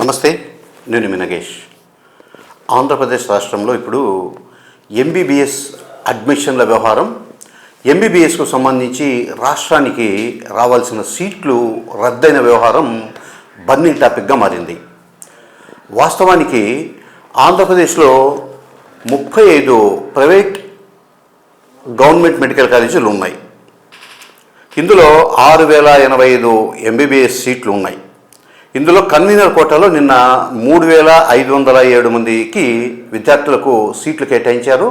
నమస్తే నేను మీ నగేష్. ఆంధ్రప్రదేశ్ రాష్ట్రంలో ఇప్పుడు ఎంబీబీఎస్ అడ్మిషన్ల వ్యవహారం ఎంబీబీఎస్కు సంబంధించి రాష్ట్రానికి రావాల్సిన సీట్లు రద్దయిన వ్యవహారం బర్నింగ్ టాపిక్గా మారింది. వాస్తవానికి ఆంధ్రప్రదేశ్లో ముప్పై ఐదు ప్రైవేట్ గవర్నమెంట్ మెడికల్ కాలేజీలు ఉన్నాయి. ఇందులో ఆరు వేల ఎనభై ఐదు ఎంబీబీఎస్ సీట్లు ఉన్నాయి. ఇందులో కన్వీనర్ కోటాలో నిన్న మూడు వేల ఐదు వందల ఏడు మందికి విద్యార్థులకు సీట్లు కేటాయించారు.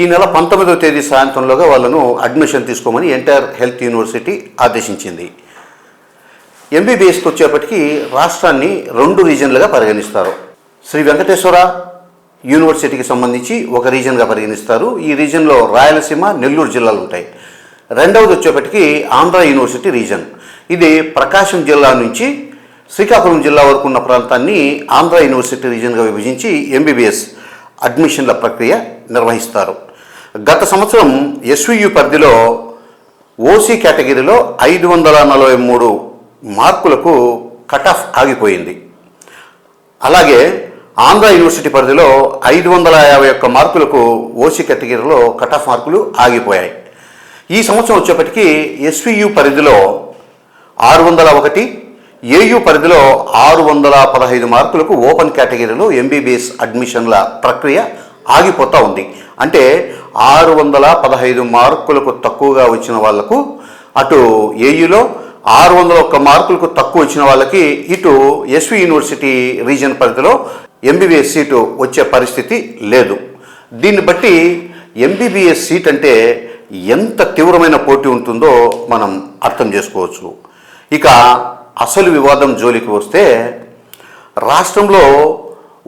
ఈ నెల పంతొమ్మిదవ తేదీ సాయంత్రంలోగా వాళ్ళను అడ్మిషన్ తీసుకోమని ఎంటైర్ హెల్త్ యూనివర్సిటీ ఆదేశించింది. ఎంబీబీఎస్కి వచ్చేప్పటికి రాష్ట్రాన్ని రెండు రీజన్లుగా పరిగణిస్తారు. శ్రీ వెంకటేశ్వర యూనివర్సిటీకి సంబంధించి ఒక రీజన్గా పరిగణిస్తారు. ఈ రీజన్లో రాయలసీమ నెల్లూరు జిల్లాలు ఉంటాయి. రెండవది వచ్చేప్పటికీ ఆంధ్ర యూనివర్సిటీ రీజన్ ఇది ప్రకాశం జిల్లా నుంచి శ్రీకాకుళం జిల్లా వరకు ఉన్న ప్రాంతాన్ని ఆంధ్ర యూనివర్సిటీ రీజన్గా విభజించి ఎంబీబీఎస్ అడ్మిషన్ల ప్రక్రియ నిర్వహిస్తారు. గత సంవత్సరం ఎస్వియు పరిధిలో ఓసీ కేటగిరీలో ఐదు వందల నలభై మూడు మార్కులకు కట్ ఆఫ్ ఆగిపోయింది. అలాగే ఆంధ్ర యూనివర్సిటీ పరిధిలో ఐదు వందల యాభై ఒక్క మార్కులకు ఓసీ కేటగిరీలో కట్ ఆఫ్ మార్కులు ఆగిపోయాయి. ఈ సంవత్సరం వచ్చేప్పటికీ ఎస్వియు పరిధిలో ఆరు వందల ఒకటి ఏయూ పరిధిలో ఆరు వందల పదహైదు మార్కులకు ఓపెన్ కేటగిరీలో ఎంబీబీఎస్ అడ్మిషన్ల ప్రక్రియ ఆగిపోతూ ఉంది. అంటే ఆరు వందల పదహైదు మార్కులకు తక్కువగా వచ్చిన వాళ్ళకు అటు ఏయులో ఆరు వందల ఒక్క మార్కులకు తక్కువ వచ్చిన వాళ్ళకి ఇటు ఎస్వి యూనివర్సిటీ రీజన్ పరిధిలో ఎంబీబీఎస్ సీటు వచ్చే పరిస్థితి లేదు. దీన్ని బట్టి ఎంబీబీఎస్ సీట్ అంటే ఎంత తీవ్రమైన పోటీ ఉంటుందో మనం అర్థం చేసుకోవచ్చు. ఇక అసలు వివాదం జోలికి వస్తే రాష్ట్రంలో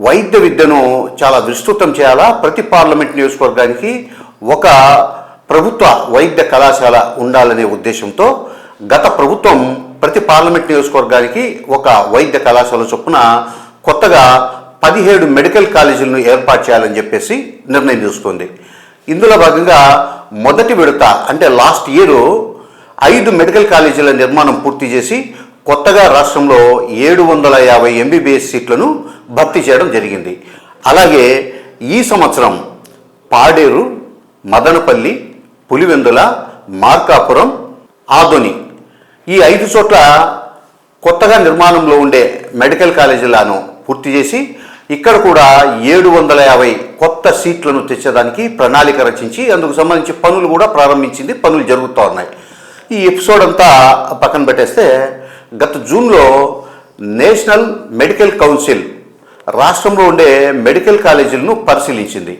వైద్య విద్యను చాలా విస్తృతం చేయాలా? ప్రతి పార్లమెంట్ నియోజకవర్గానికి ఒక ప్రభుత్వ వైద్య కళాశాల ఉండాలనే ఉద్దేశంతో గత ప్రభుత్వం ప్రతి పార్లమెంట్ నియోజకవర్గానికి ఒక వైద్య కళాశాల చొప్పున కొత్తగా పదిహేడు మెడికల్ కాలేజీలను ఏర్పాటు చేయాలని చెప్పేసి నిర్ణయం తీసుకుంది. ఇందులో భాగంగా మొదటి విడత అంటే లాస్ట్ ఇయర్ ఐదు మెడికల్ కాలేజీల నిర్మాణం పూర్తి చేసి కొత్తగా రాష్ట్రంలో ఏడు వందల యాభై ఎంబీబీఎస్ సీట్లను భర్తీ చేయడం జరిగింది. అలాగే ఈ సంవత్సరం పాడేరు మదనపల్లి పులివెందుల మార్కాపురం ఆదోని ఈ ఐదు చోట్ల కొత్తగా నిర్మాణంలో ఉండే మెడికల్ కాలేజీలను పూర్తి చేసి ఇక్కడ కూడా ఏడు వందల యాభై కొత్త సీట్లను తెచ్చేదానికి ప్రణాళిక రచించి అందుకు సంబంధించి పనులు కూడా ప్రారంభించింది పనులు జరుగుతూ ఉన్నాయి. ఈ ఎపిసోడ్ అంతా పక్కన పెట్టేస్తే గత జూన్లో నేషనల్ మెడికల్ కౌన్సిల్ రాష్ట్రంలో ఉండే మెడికల్ కాలేజీలను పరిశీలించింది.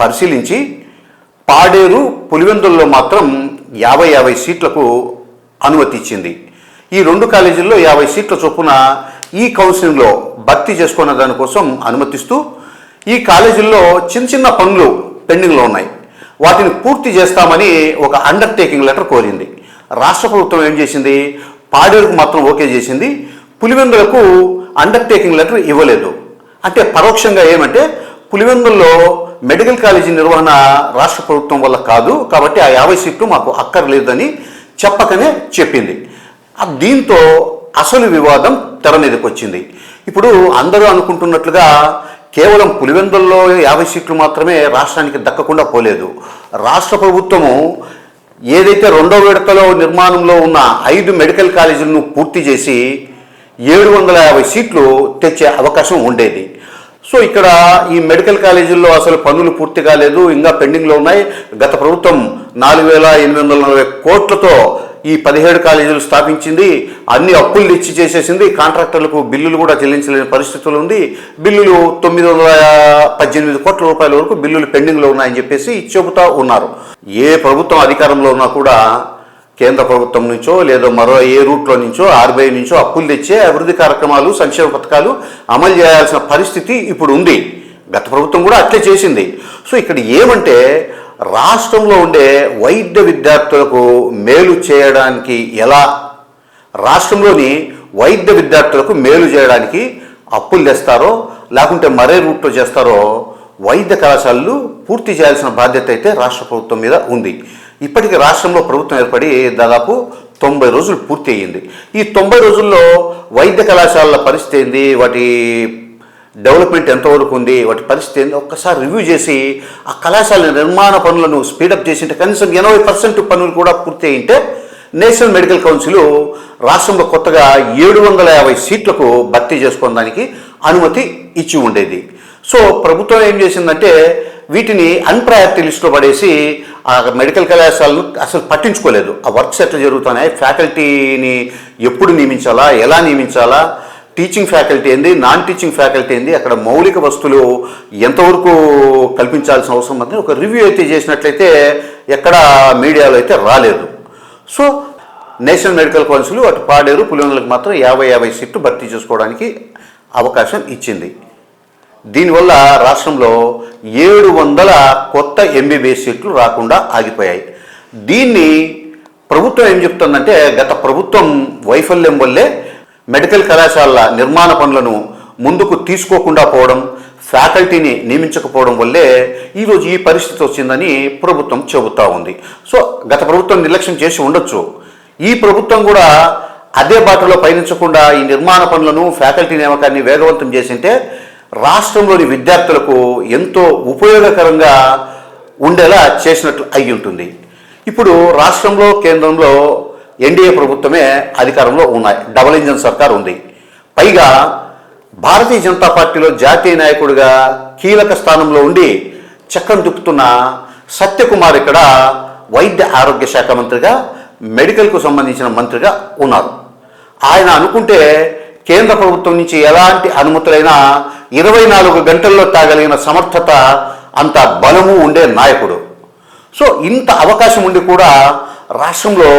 పరిశీలించి పాడేరు పులివెందుల్లో మాత్రం యాభై యాభై సీట్లకు అనుమతి ఇచ్చింది. ఈ రెండు కాలేజీల్లో యాభై సీట్ల చొప్పున ఈ కౌన్సిలింగ్లో భర్తీ చేసుకున్న దానికోసం అనుమతిస్తూ ఈ కాలేజీల్లో చిన్న చిన్న పనులు పెండింగ్లో ఉన్నాయి. వాటిని పూర్తి చేస్తామని ఒక అండర్టేకింగ్ లెటర్ కోరింది. రాష్ట్ర ప్రభుత్వం ఏం చేసింది? పాడేరుకు మాత్రం ఓకే చేసింది. పులివెందులకు అండర్టేకింగ్ లెటర్ ఇవ్వలేదు. అంటే పరోక్షంగా ఏమంటే పులివెందుల్లో మెడికల్ కాలేజీ నిర్వహణ రాష్ట్ర ప్రభుత్వం వల్ల కాదు కాబట్టి ఆ యాభై సీట్లు మాకు అక్కర్లేదని చెప్పకనే చెప్పింది. దీంతో అసలు వివాదం తెర మీదకి వచ్చింది. ఇప్పుడు అందరూ అనుకుంటున్నట్లుగా కేవలం పులివెందుల్లో యాభై సీట్లు మాత్రమే రాష్ట్రానికి దక్కకుండా పోలేదు. రాష్ట్ర ప్రభుత్వము ఏదైతే రెండో విడతలో నిర్మాణంలో ఉన్న ఐదు మెడికల్ కాలేజీలను పూర్తి చేసి ఏడు వందల యాభై సీట్లు తెచ్చే అవకాశం ఉండేది. సో ఇక్కడ ఈ మెడికల్ కాలేజీల్లో అసలు పనులు పూర్తి కాలేదు ఇంకా పెండింగ్లో ఉన్నాయి. గత ప్రభుత్వం నాలుగు వేల ఎనిమిది వందల నలభై కోట్లతో ఈ పదిహేడు కాలేజీలు స్థాపించింది అన్ని అప్పులు తెచ్చి చేసేసింది కాంట్రాక్టర్లకు బిల్లులు కూడా చెల్లించలేని పరిస్థితులు ఉంది. బిల్లులు తొమ్మిది వందల పద్దెనిమిది కోట్ల రూపాయల వరకు బిల్లులు పెండింగ్లో ఉన్నాయని చెప్పేసి చెబుతా ఉన్నారు. ఏ ప్రభుత్వం అధికారంలో ఉన్నా కూడా కేంద్ర ప్రభుత్వం నుంచో లేదో మరో ఏ రూట్లో నుంచో ఆర్బీఐ నుంచో అప్పులు తెచ్చే అభివృద్ధి కార్యక్రమాలు సంక్షేమ పథకాలు అమలు చేయాల్సిన పరిస్థితి ఇప్పుడు ఉంది. గత ప్రభుత్వం కూడా అట్లే చేసింది. సో ఇక్కడ ఏమంటే రాష్ట్రంలో ఉండే వైద్య విద్యార్థులకు మేలు చేయడానికి ఎలా? రాష్ట్రంలోని వైద్య విద్యార్థులకు మేలు చేయడానికి అప్పులు తెస్తారో లేకుంటే మరే రూట్లో చేస్తారో వైద్య కళాశాలలు పూర్తి చేయాల్సిన బాధ్యత అయితే రాష్ట్ర ప్రభుత్వం మీద ఉంది. ఇప్పటికీ రాష్ట్రంలో ప్రభుత్వం ఏర్పడి దాదాపు తొంభై రోజులు పూర్తి అయ్యింది. ఈ తొంభై రోజుల్లో వైద్య కళాశాలల పరిస్థితి ఏంది? వాటి డెవలప్మెంట్ ఎంతవరకు ఉంది వాటి పరిస్థితి ఏంది ఒక్కసారి రివ్యూ చేసి ఆ కళాశాల నిర్మాణ పనులను స్పీడప్ చేసింటే కనీసం ఎనభై పర్సెంట్ పనులు కూడా పూర్తి అయింటే నేషనల్ మెడికల్ కౌన్సిల్ రాష్ట్రంలో కొత్తగా ఏడు వందల యాభై సీట్లకు భర్తీ చేసుకోవడానికి అనుమతి ఇచ్చి ఉండేది. సో ప్రభుత్వం ఏం చేసిందంటే వీటిని అన్ప్రయారిటీ లిస్టులో పడేసి ఆ మెడికల్ కళాశాలను అసలు పట్టించుకోలేదు. ఆ వర్క్స్ ఎట్లా జరుగుతున్నాయి ఫ్యాకల్టీని ఎప్పుడు నియమించాలా ఎలా నియమించాలా టీచింగ్ ఫ్యాకల్టీ ఏంది నాన్ టీచింగ్ ఫ్యాకల్టీ ఏంది అక్కడ మౌలిక వస్తువులు ఎంతవరకు కల్పించాల్సిన అవసరం ఉంది ఒక రివ్యూ అయితే చేసినట్లయితే ఎక్కడ మీడియాలో అయితే రాలేదు. సో నేషనల్ మెడికల్ కౌన్సిల్ అటు పాడేరు పులివెందులకు మాత్రం యాభై యాభై సీట్లు భర్తీ చేసుకోవడానికి అవకాశం ఇచ్చింది. దీనివల్ల రాష్ట్రంలో ఏడు వందల కొత్త ఎంబీబీఎస్ సీట్లు రాకుండా ఆగిపోయాయి. దీన్ని ప్రభుత్వం ఏం చెప్తుందంటే గత ప్రభుత్వం వైఫల్యం వల్లే మెడికల్ కళాశాలల నిర్మాణ పనులను ముందుకు తీసుకోకుండా పోవడం ఫ్యాకల్టీని నియమించకపోవడం వల్లే ఈరోజు ఈ పరిస్థితి వచ్చిందని ప్రభుత్వం చెబుతా ఉంది. సో గత ప్రభుత్వం నిర్లక్ష్యం చేసి ఉండొచ్చు. ఈ ప్రభుత్వం కూడా అదే బాటలో పయనించకుండా ఈ నిర్మాణ పనులను ఫ్యాకల్టీ నియామకాన్ని వేగవంతం చేసింటే రాష్ట్రంలోని విద్యార్థులకు ఎంతో ఉపయోగకరంగా ఉండేలా చేసినట్లు అయి ఉంటుంది ఇప్పుడు రాష్ట్రంలో కేంద్రంలో ఎన్డీఏ ప్రభుత్వమే అధికారంలో ఉన్నాయి. డబుల్ ఇంజన్ సర్కార్ ఉంది. పైగా భారతీయ జనతా పార్టీలో జాతీయ నాయకుడిగా కీలక స్థానంలో ఉండి చక్రం తిప్పుతున్న సత్యకుమార్ ఇక్కడ వైద్య ఆరోగ్య శాఖ మంత్రిగా మెడికల్కు సంబంధించిన మంత్రిగా ఉన్నారు. ఆయన అనుకుంటే కేంద్ర ప్రభుత్వం నుంచి ఎలాంటి అనుమతులైనా ఇరవై నాలుగు గంటల్లో తాగలిగిన సమర్థత అంత బలము ఉండే నాయకుడు. సో ఇంత అవకాశం ఉండి కూడా రాష్ట్రంలో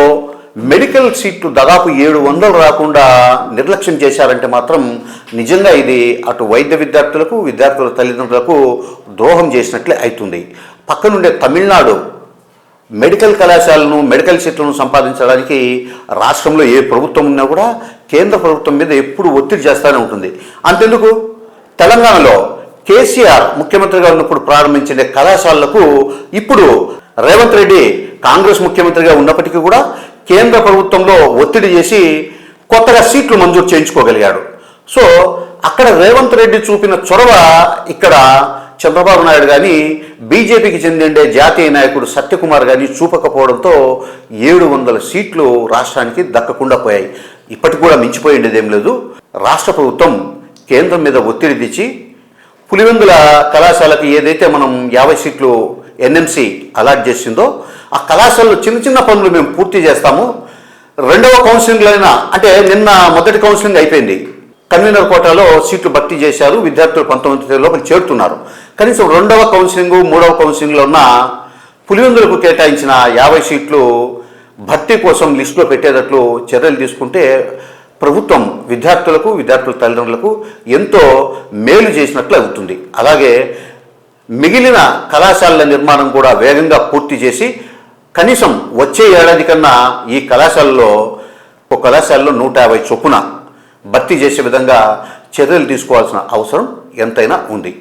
మెడికల్ సీట్లు దాదాపు ఏడు వందలు రాకుండా నిర్లక్ష్యం చేశారంటే మాత్రం నిజంగా ఇది అటు వైద్య విద్యార్థులకు విద్యార్థుల తల్లిదండ్రులకు ద్రోహం చేసినట్లే అవుతుంది పక్కనుండే తమిళనాడు మెడికల్ కళాశాలను మెడికల్ సీట్లను సంపాదించడానికి రాష్ట్రంలో ఏ ప్రభుత్వం ఉన్నా కూడా కేంద్ర ప్రభుత్వం మీద ఎప్పుడు ఒత్తిడి చేస్తూనే ఉంటుంది. అంతెందుకు? తెలంగాణలో కేసీఆర్ ముఖ్యమంత్రిగా ఉన్నప్పుడు ప్రారంభించిన కళాశాలలకు ఇప్పుడు రేవంత్ రెడ్డి కాంగ్రెస్ ముఖ్యమంత్రిగా ఉన్నప్పటికీ కూడా కేంద్ర ప్రభుత్వంలో ఒత్తిడి చేసి కొత్తగా సీట్లు మంజూరు చేయించుకోగలిగాడు. సో అక్కడ రేవంత్ రెడ్డి చూపిన చొరవ ఇక్కడ చంద్రబాబు నాయుడు కానీ బీజేపీకి చెందిండే జాతీయ నాయకుడు సత్యకుమార్ కానీ చూపకపోవడంతో ఏడు వందల సీట్లు రాష్ట్రానికి దక్కకుండా పోయాయి. ఇప్పటికి కూడా మించిపోయిండేదేం లేదు. రాష్ట్ర ప్రభుత్వం కేంద్రం మీద ఒత్తిడి తెచ్చి పులివెందుల కళాశాలకు ఏదైతే మనం యాభై సీట్లు ఎన్ఎంసి అలాట్ చేసిందో ఆ కళాశాలలో చిన్న చిన్న పనులు మేము పూర్తి చేస్తాము. రెండవ కౌన్సిలింగ్లో అయినా అంటే నిన్న మొదటి కౌన్సిలింగ్ అయిపోయింది. కన్వీనర్ కోటాలో సీట్లు భర్తీ చేశారు విద్యార్థులు పంతొమ్మిది లోపల చేరుతున్నారు. కనీసం రెండవ కౌన్సిలింగ్ మూడవ కౌన్సిలింగ్లో ఉన్న పులివెందులకు కేటాయించిన యాభై సీట్లు భర్తీ కోసం లిస్టులో పెట్టేటట్లు చర్యలు తీసుకుంటే ప్రభుత్వం విద్యార్థులకు విద్యార్థుల తల్లిదండ్రులకు ఎంతో మేలు చేసినట్లు అవుతుంది. అలాగే మిగిలిన కళాశాలల నిర్మాణం కూడా వేగంగా పూర్తి చేసి కనీసం వచ్చే ఏడాది కన్నా ఈ కళాశాలలో ఒక కళాశాలలో నూట యాభై చొప్పున భర్తీ చేసే విధంగా చర్యలు తీసుకోవాల్సిన అవసరం ఎంతైనా ఉంది.